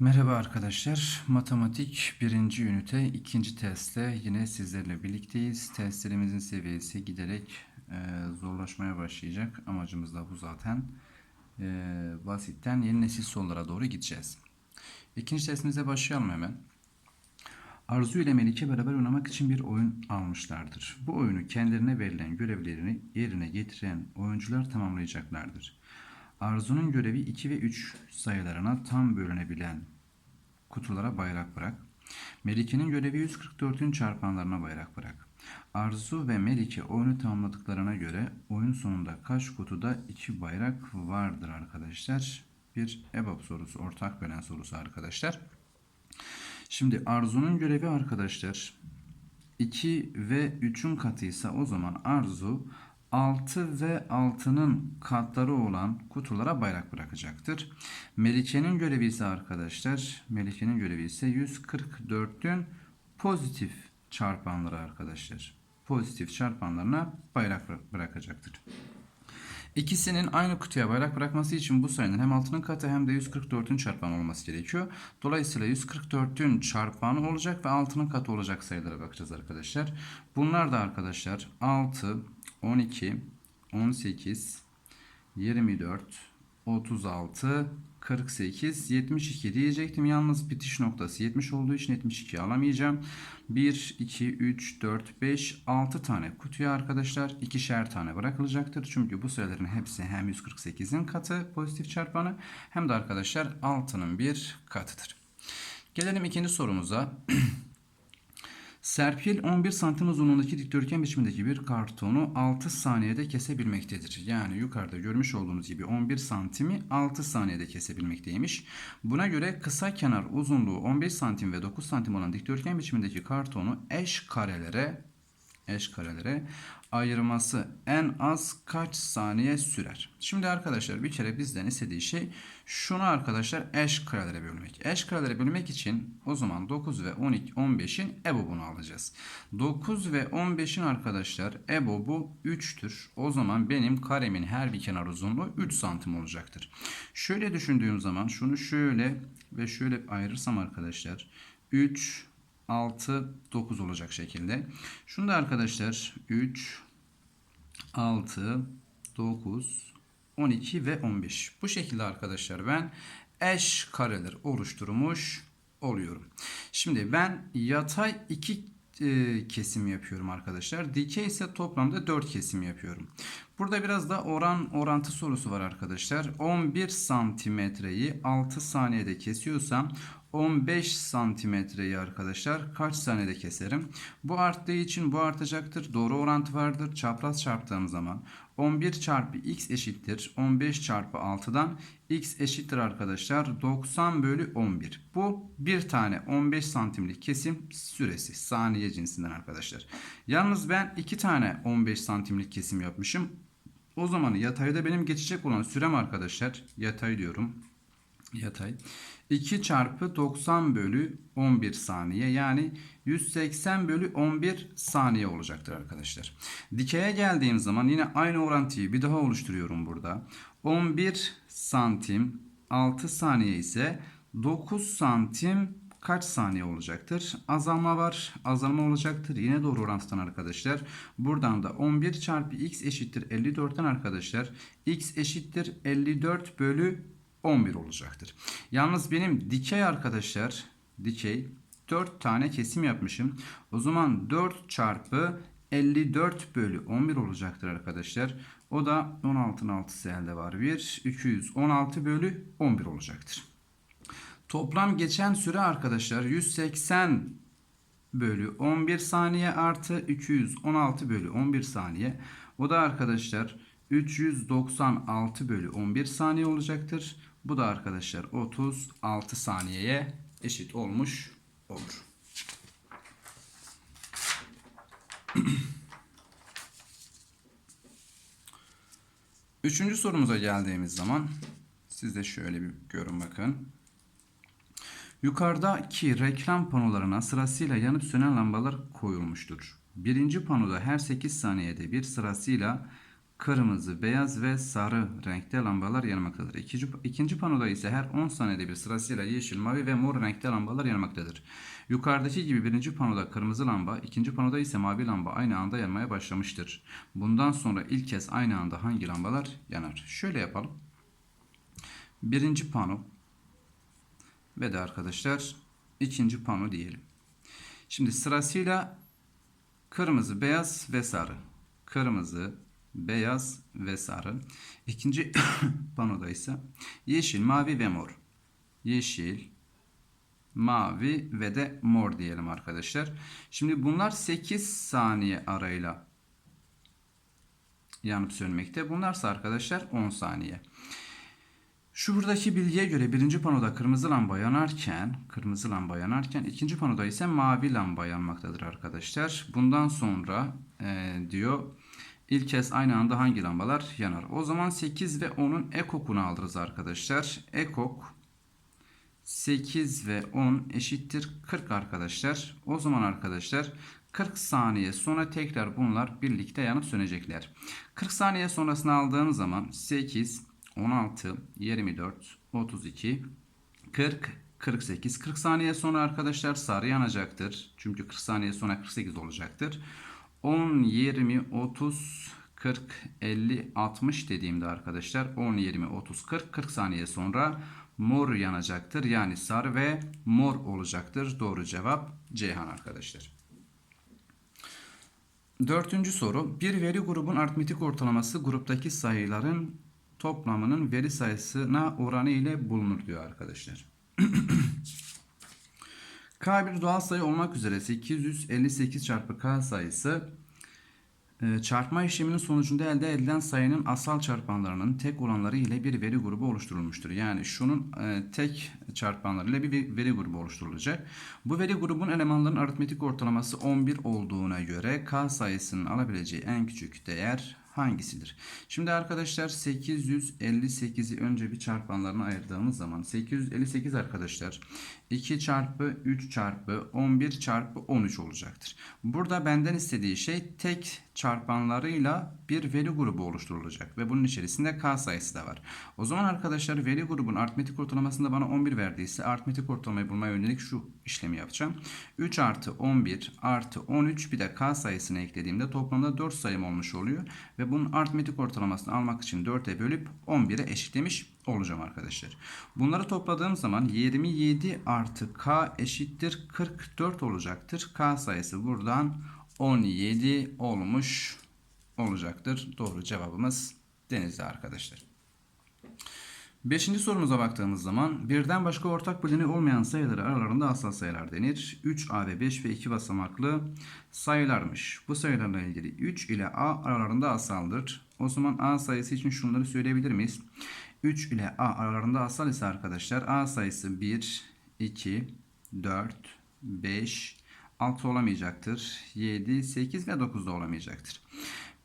Merhaba arkadaşlar. Matematik 1. ünite 2. testte yine sizlerle birlikteyiz. Testlerimizin seviyesi giderek e, zorlaşmaya başlayacak. Amacımız da bu zaten. E, basitten yeni nesil sorulara doğru gideceğiz. İkinci testimize başlayalım hemen. Arzu ile Melike beraber oynamak için bir oyun almışlardır. Bu oyunu kendilerine verilen görevlerini yerine getiren oyuncular tamamlayacaklardır. Arzu'nun görevi 2 ve 3 sayılarına tam bölünebilen kutulara bayrak bırak. Melike'nin görevi 144'ün çarpanlarına bayrak bırak. Arzu ve Melike oyunu tamamladıklarına göre oyun sonunda kaç kutuda 2 bayrak vardır arkadaşlar? Bir EBAB sorusu, ortak bölen sorusu arkadaşlar. Şimdi Arzu'nun görevi arkadaşlar 2 ve 3'ün katıysa o zaman Arzu 6 ve 6'nın katları olan kutulara bayrak bırakacaktır. Melike'nin görevi ise arkadaşlar, Melike'nin görevi ise 144'ün pozitif çarpanları arkadaşlar. Pozitif çarpanlarına bayrak bıra- bırakacaktır. İkisinin aynı kutuya bayrak bırakması için bu sayının hem 6'nın katı hem de 144'ün çarpanı olması gerekiyor. Dolayısıyla 144'ün çarpanı olacak ve 6'nın katı olacak sayılara bakacağız arkadaşlar. Bunlar da arkadaşlar 6, 12, 18, 24, 36, 48, 72 diyecektim. Yalnız bitiş noktası 70 olduğu için 72 alamayacağım. 1, 2, 3, 4, 5, 6 tane kutuya arkadaşlar ikişer tane bırakılacaktır. Çünkü bu sayıların hepsi hem 148'in katı pozitif çarpanı hem de arkadaşlar 6'nın bir katıdır. Gelelim ikinci sorumuza. Serpil 11 santim uzunluğundaki dikdörtgen biçimindeki bir kartonu 6 saniyede kesebilmektedir. Yani yukarıda görmüş olduğunuz gibi 11 santimi 6 saniyede kesebilmekteymiş. Buna göre kısa kenar uzunluğu 15 santim ve 9 santim olan dikdörtgen biçimindeki kartonu eş karelere eş karelere ayırması en az kaç saniye sürer? Şimdi arkadaşlar bir kere bizden istediği şey şunu arkadaşlar eş karelere bölmek. Eş karelere bölmek için o zaman 9 ve 12 15'in EBOB'unu alacağız. 9 ve 15'in arkadaşlar EBOB'u 3'tür. O zaman benim karemin her bir kenar uzunluğu 3 santim olacaktır. Şöyle düşündüğüm zaman şunu şöyle ve şöyle ayırırsam arkadaşlar 3 6, 9 olacak şekilde. Şunu da arkadaşlar 3, 6, 9, 12 ve 15. Bu şekilde arkadaşlar ben eş kareler oluşturmuş oluyorum. Şimdi ben yatay 2 e, kesim yapıyorum arkadaşlar. Dikey ise toplamda 4 kesim yapıyorum. Burada biraz da oran orantı sorusu var arkadaşlar. 11 santimetreyi 6 saniyede kesiyorsam 15 santimetreyi arkadaşlar kaç saniyede keserim? Bu arttığı için bu artacaktır. Doğru orantı vardır. Çapraz çarptığım zaman 11 çarpı x eşittir. 15 çarpı 6'dan x eşittir arkadaşlar. 90 bölü 11. Bu bir tane 15 santimlik kesim süresi. Saniye cinsinden arkadaşlar. Yalnız ben iki tane 15 santimlik kesim yapmışım. O zaman yatayda benim geçecek olan sürem arkadaşlar. Yatay diyorum. Yatay. 2 çarpı 90 bölü 11 saniye yani 180 bölü 11 saniye olacaktır arkadaşlar. Dikeye geldiğim zaman yine aynı orantıyı bir daha oluşturuyorum burada. 11 santim 6 saniye ise 9 santim kaç saniye olacaktır? Azalma var. Azalma olacaktır. Yine doğru orantıdan arkadaşlar. Buradan da 11 çarpı x eşittir 54'ten arkadaşlar. x eşittir 54 bölü 11 olacaktır. Yalnız benim dikey arkadaşlar dikey 4 tane kesim yapmışım. O zaman 4 çarpı 54 bölü 11 olacaktır arkadaşlar. O da 16'nın 6'sı elde var. 1 216 bölü 11 olacaktır. Toplam geçen süre arkadaşlar 180 bölü 11 saniye artı 216 bölü 11 saniye. O da arkadaşlar 396 bölü 11 saniye olacaktır. Bu da arkadaşlar 36 saniyeye eşit olmuş olur. Üçüncü sorumuza geldiğimiz zaman siz de şöyle bir görün bakın. Yukarıdaki reklam panolarına sırasıyla yanıp sönen lambalar koyulmuştur. Birinci panoda her 8 saniyede bir sırasıyla kırmızı, beyaz ve sarı renkte lambalar yanmaktadır. İkinci, ikinci panoda ise her 10 saniyede bir sırasıyla yeşil, mavi ve mor renkte lambalar yanmaktadır. Yukarıdaki gibi birinci panoda kırmızı lamba, ikinci panoda ise mavi lamba aynı anda yanmaya başlamıştır. Bundan sonra ilk kez aynı anda hangi lambalar yanar? Şöyle yapalım. Birinci pano ve de arkadaşlar ikinci pano diyelim. Şimdi sırasıyla kırmızı, beyaz ve sarı. Kırmızı, beyaz ve sarı. İkinci panoda ise yeşil, mavi ve mor. Yeşil, mavi ve de mor diyelim arkadaşlar. Şimdi bunlar 8 saniye arayla yanıp sönmekte. Bunlarsa arkadaşlar 10 saniye. Şu buradaki bilgiye göre birinci panoda kırmızı lamba yanarken, kırmızı lamba yanarken ikinci panoda ise mavi lamba yanmaktadır arkadaşlar. Bundan sonra e, diyor ilk kez aynı anda hangi lambalar yanar? O zaman 8 ve 10'un ekokunu alırız arkadaşlar. Ekok 8 ve 10 eşittir 40 arkadaşlar. O zaman arkadaşlar 40 saniye sonra tekrar bunlar birlikte yanıp sönecekler. 40 saniye sonrasını aldığım zaman 8, 16, 24, 32, 40, 48. 40 saniye sonra arkadaşlar sarı yanacaktır. Çünkü 40 saniye sonra 48 olacaktır. 10, 20, 30, 40, 50, 60 dediğimde arkadaşlar 10, 20, 30, 40, 40 saniye sonra mor yanacaktır. Yani sarı ve mor olacaktır. Doğru cevap Ceyhan arkadaşlar. Dördüncü soru. Bir veri grubun aritmetik ortalaması gruptaki sayıların toplamının veri sayısına oranı ile bulunur diyor arkadaşlar. K bir doğal sayı olmak üzere 858 çarpı K sayısı e, çarpma işleminin sonucunda elde edilen sayının asal çarpanlarının tek olanları ile bir veri grubu oluşturulmuştur. Yani şunun e, tek çarpanları ile bir veri grubu oluşturulacak. Bu veri grubun elemanların aritmetik ortalaması 11 olduğuna göre K sayısının alabileceği en küçük değer hangisidir? Şimdi arkadaşlar 858'i önce bir çarpanlarına ayırdığımız zaman 858 arkadaşlar 2 çarpı 3 çarpı 11 çarpı 13 olacaktır. Burada benden istediği şey tek çarpanlarıyla bir veri grubu oluşturulacak ve bunun içerisinde k sayısı da var. O zaman arkadaşlar veri grubun aritmetik ortalamasında bana 11 verdiyse aritmetik ortalamayı bulmaya yönelik şu işlemi yapacağım. 3 artı 11 artı 13 bir de k sayısını eklediğimde toplamda 4 sayım olmuş oluyor ve bunun aritmetik ortalamasını almak için 4'e bölüp 11'e eşitlemiş olacağım arkadaşlar. Bunları topladığım zaman 27 artı k eşittir 44 olacaktır. K sayısı buradan 17 olmuş olacaktır. Doğru cevabımız denizde arkadaşlar. Beşinci sorumuza baktığımız zaman birden başka ortak böleni olmayan sayıları aralarında asal sayılar denir. 3a ve 5 ve 2 basamaklı sayılarmış. Bu sayılarla ilgili 3 ile a aralarında asaldır. O zaman a sayısı için şunları söyleyebilir miyiz? 3 ile a aralarında asal ise arkadaşlar a sayısı 1, 2, 4, 5, 6 olamayacaktır. 7, 8 ve 9 da olamayacaktır.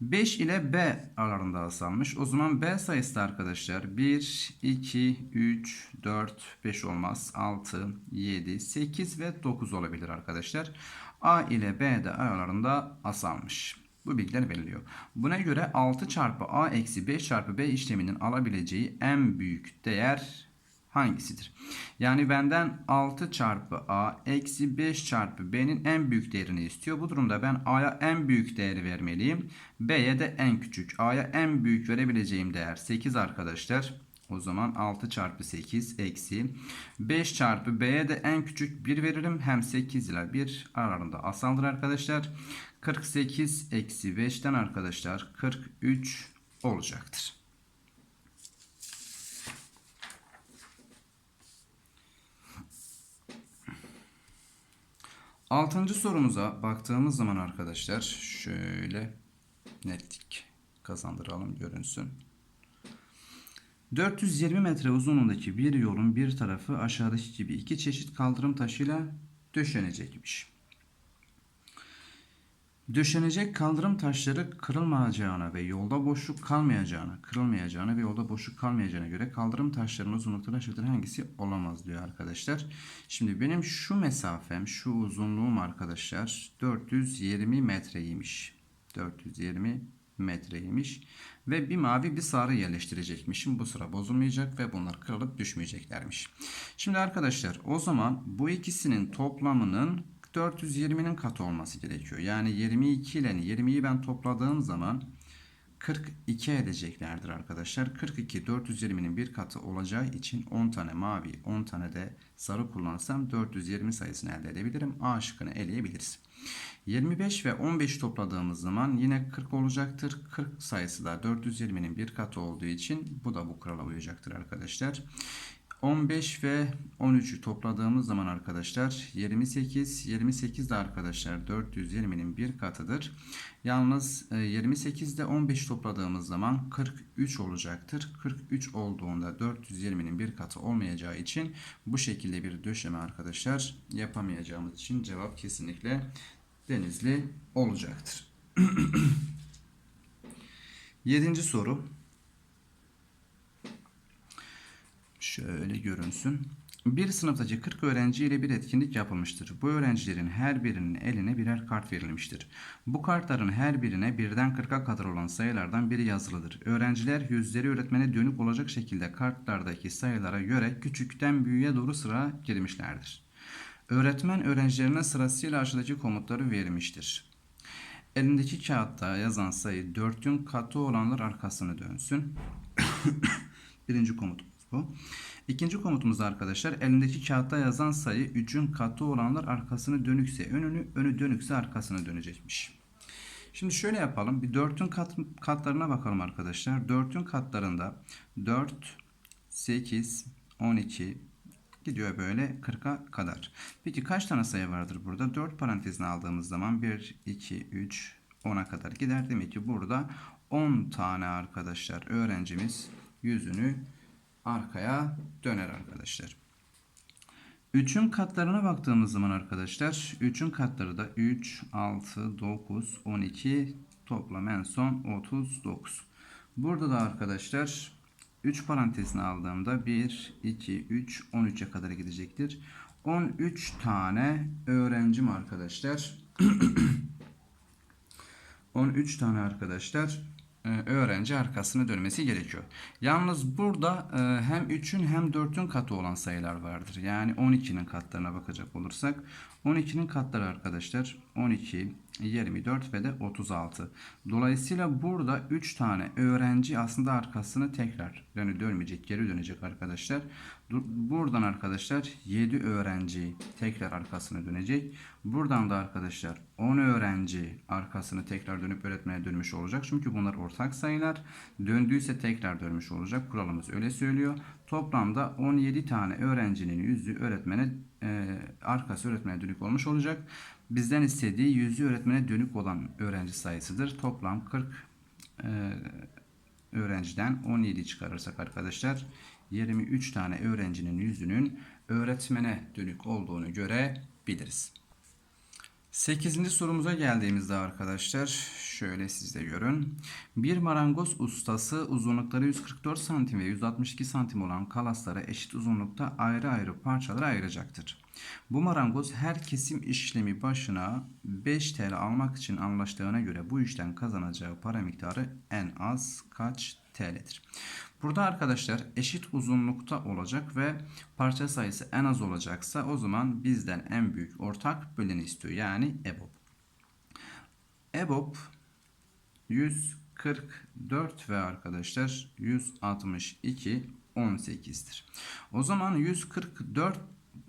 5 ile B aralarında asalmış. O zaman B sayısı da arkadaşlar 1, 2, 3, 4, 5 olmaz. 6, 7, 8 ve 9 olabilir arkadaşlar. A ile B de aralarında asalmış. Bu bilgiler veriliyor. Buna göre 6 çarpı A eksi 5 çarpı B işleminin alabileceği en büyük değer hangisidir? Yani benden 6 çarpı A eksi 5 çarpı B'nin en büyük değerini istiyor. Bu durumda ben A'ya en büyük değeri vermeliyim. B'ye de en küçük. A'ya en büyük verebileceğim değer 8 arkadaşlar. O zaman 6 çarpı 8 eksi 5 çarpı B'ye de en küçük 1 veririm. Hem 8 ile 1 aralarında asaldır arkadaşlar. 48 eksi 5'ten arkadaşlar 43 olacaktır. Altıncı sorumuza baktığımız zaman arkadaşlar şöyle netlik kazandıralım görünsün. 420 metre uzunluğundaki bir yolun bir tarafı aşağıdaki gibi iki çeşit kaldırım taşıyla döşenecekmiş. Döşenecek kaldırım taşları kırılmayacağına ve yolda boşluk kalmayacağına, kırılmayacağına ve yolda boşluk kalmayacağına göre kaldırım taşlarının uzunlukları aşağıdakilerden hangisi olamaz diyor arkadaşlar. Şimdi benim şu mesafem, şu uzunluğum arkadaşlar 420 metreymiş. 420 metreymiş. ve bir mavi bir sarı yerleştirecekmişim. Bu sıra bozulmayacak ve bunlar kırılıp düşmeyeceklermiş. Şimdi arkadaşlar o zaman bu ikisinin toplamının 420'nin katı olması gerekiyor. Yani 22 ile 20'yi ben topladığım zaman 42 edeceklerdir arkadaşlar. 42 420'nin bir katı olacağı için 10 tane mavi 10 tane de sarı kullansam 420 sayısını elde edebilirim. A şıkkını eleyebiliriz. 25 ve 15 topladığımız zaman yine 40 olacaktır. 40 sayısı da 420'nin bir katı olduğu için bu da bu kurala uyacaktır arkadaşlar. 15 ve 13'ü topladığımız zaman arkadaşlar 28 28 de arkadaşlar 420'nin bir katıdır. Yalnız 28 ile 15 topladığımız zaman 43 olacaktır. 43 olduğunda 420'nin bir katı olmayacağı için bu şekilde bir döşeme arkadaşlar yapamayacağımız için cevap kesinlikle denizli olacaktır. Yedinci soru. Şöyle görünsün. Bir sınıftaki 40 öğrenci ile bir etkinlik yapılmıştır. Bu öğrencilerin her birinin eline birer kart verilmiştir. Bu kartların her birine birden 40'a kadar olan sayılardan biri yazılıdır. Öğrenciler yüzleri öğretmene dönük olacak şekilde kartlardaki sayılara göre küçükten büyüğe doğru sıra girmişlerdir. Öğretmen öğrencilerine sırasıyla aşağıdaki komutları vermiştir. Elindeki kağıtta yazan sayı 4'ün katı olanlar arkasını dönsün. Birinci komutumuz bu. İkinci komutumuz arkadaşlar elindeki kağıtta yazan sayı 3'ün katı olanlar arkasını dönükse önünü, önü dönükse arkasını dönecekmiş. Şimdi şöyle yapalım. Bir 4'ün kat, katlarına bakalım arkadaşlar. 4'ün katlarında 4, 8, 12, Gidiyor böyle 40'a kadar. Peki kaç tane sayı vardır burada? 4 parantezine aldığımız zaman 1, 2, 3, 10'a kadar gider. Demek ki burada 10 tane arkadaşlar öğrencimiz yüzünü arkaya döner arkadaşlar. 3'ün katlarına baktığımız zaman arkadaşlar 3'ün katları da 3, 6, 9, 12 toplam en son 39. Burada da arkadaşlar 3 parantezine aldığımda 1, 2, 3, 13'e kadar gidecektir. 13 tane öğrencim arkadaşlar. 13 tane arkadaşlar öğrenci arkasını dönmesi gerekiyor. Yalnız burada e, hem 3'ün hem 4'ün katı olan sayılar vardır. Yani 12'nin katlarına bakacak olursak 12'nin katları arkadaşlar 12, 24 ve de 36. Dolayısıyla burada 3 tane öğrenci aslında arkasını tekrar yani dönmeyecek, geri dönecek arkadaşlar. Buradan arkadaşlar 7 öğrenci tekrar arkasını dönecek. Buradan da arkadaşlar 10 öğrenci arkasını tekrar dönüp öğretmene dönmüş olacak. Çünkü bunlar ortak sayılar. Döndüyse tekrar dönmüş olacak. Kuralımız öyle söylüyor. Toplamda 17 tane öğrencinin yüzü öğretmene e, arkası öğretmene dönük olmuş olacak. Bizden istediği yüzü öğretmene dönük olan öğrenci sayısıdır. Toplam 40 e, öğrenciden 17 çıkarırsak arkadaşlar 23 tane öğrencinin yüzünün öğretmene dönük olduğunu görebiliriz. 8. sorumuza geldiğimizde arkadaşlar şöyle siz de görün. Bir marangoz ustası uzunlukları 144 santim ve 162 santim olan kalasları eşit uzunlukta ayrı ayrı parçalara ayıracaktır. Bu marangoz her kesim işlemi başına 5 TL almak için anlaştığına göre bu işten kazanacağı para miktarı en az kaç TL'dir? Burada arkadaşlar eşit uzunlukta olacak ve parça sayısı en az olacaksa o zaman bizden en büyük ortak böleni istiyor. Yani EBOB. EBOB 144 ve arkadaşlar 162 18'dir. O zaman 144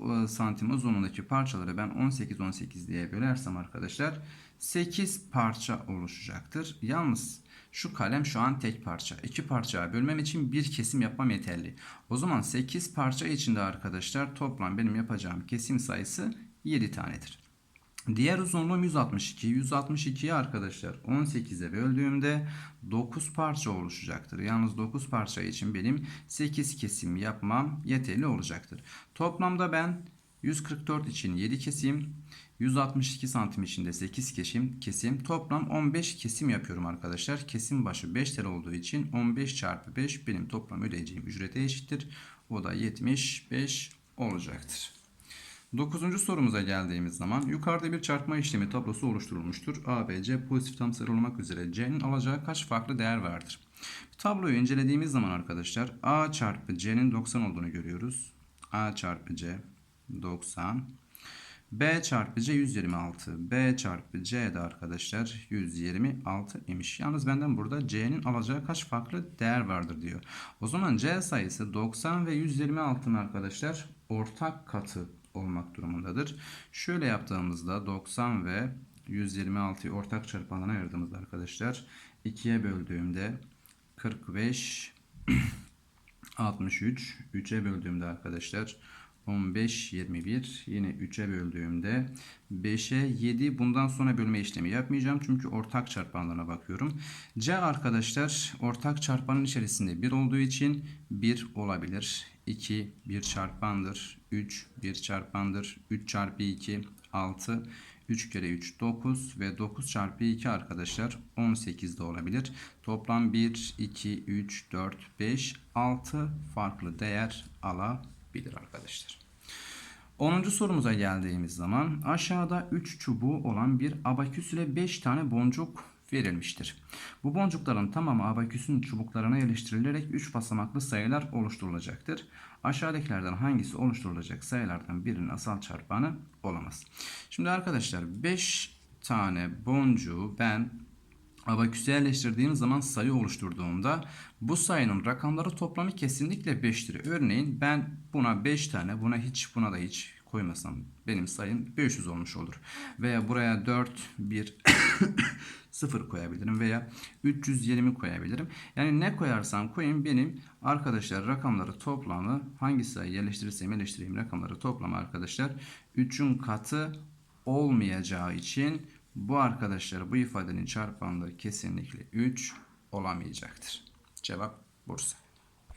e, santim uzunluğundaki parçaları ben 18 18 diye bölersem arkadaşlar 8 parça oluşacaktır. Yalnız şu kalem şu an tek parça. İki parçaya bölmem için bir kesim yapmam yeterli. O zaman 8 parça içinde arkadaşlar toplam benim yapacağım kesim sayısı 7 tanedir. Diğer uzunluğum 162. 162'yi arkadaşlar 18'e böldüğümde 9 parça oluşacaktır. Yalnız 9 parça için benim 8 kesim yapmam yeterli olacaktır. Toplamda ben 144 için 7 kesim, 162 santim içinde 8 kesim, kesim toplam 15 kesim yapıyorum arkadaşlar. Kesim başı 5 TL olduğu için 15 çarpı 5 benim toplam ödeyeceğim ücrete eşittir. O da 75 olacaktır. Dokuzuncu sorumuza geldiğimiz zaman yukarıda bir çarpma işlemi tablosu oluşturulmuştur. A, B, C pozitif tam sayılı olmak üzere C'nin alacağı kaç farklı değer vardır? Tabloyu incelediğimiz zaman arkadaşlar A çarpı C'nin 90 olduğunu görüyoruz. A çarpı C 90. B çarpı C 126. B çarpı C de arkadaşlar 126 imiş. Yalnız benden burada C'nin alacağı kaç farklı değer vardır diyor. O zaman C sayısı 90 ve 126'nın arkadaşlar ortak katı olmak durumundadır. Şöyle yaptığımızda 90 ve 126'yı ortak çarpanlarına ayırdığımızda arkadaşlar 2'ye böldüğümde 45 63 3'e böldüğümde arkadaşlar 15 21 yine 3'e böldüğümde 5'e 7 bundan sonra bölme işlemi yapmayacağım çünkü ortak çarpanlarına bakıyorum. C arkadaşlar ortak çarpanın içerisinde 1 olduğu için 1 olabilir. 2 1 çarpandır. 3 1 çarpandır. 3 çarpı 2 6 3 kere 3 9 ve 9 çarpı 2 arkadaşlar 18 de olabilir. Toplam 1, 2, 3, 4, 5, 6 farklı değer alabilir arkadaşlar. 10. sorumuza geldiğimiz zaman aşağıda 3 çubuğu olan bir abaküs ile 5 tane boncuk verilmiştir. Bu boncukların tamamı abaküsün çubuklarına yerleştirilerek 3 basamaklı sayılar oluşturulacaktır. Aşağıdakilerden hangisi oluşturulacak sayılardan birinin asal çarpanı olamaz. Şimdi arkadaşlar 5 tane boncuğu ben abaküse yerleştirdiğim zaman sayı oluşturduğumda bu sayının rakamları toplamı kesinlikle 5'tir. Örneğin ben buna 5 tane buna hiç buna da hiç koymasam benim sayım 500 olmuş olur. Veya buraya 4 1 0 koyabilirim veya 320 koyabilirim. Yani ne koyarsam koyayım benim arkadaşlar rakamları toplamı hangi sayı yerleştirirsem yerleştireyim rakamları toplamı arkadaşlar 3'ün katı olmayacağı için bu arkadaşlar bu ifadenin çarpanları kesinlikle 3 olamayacaktır. Cevap Bursa.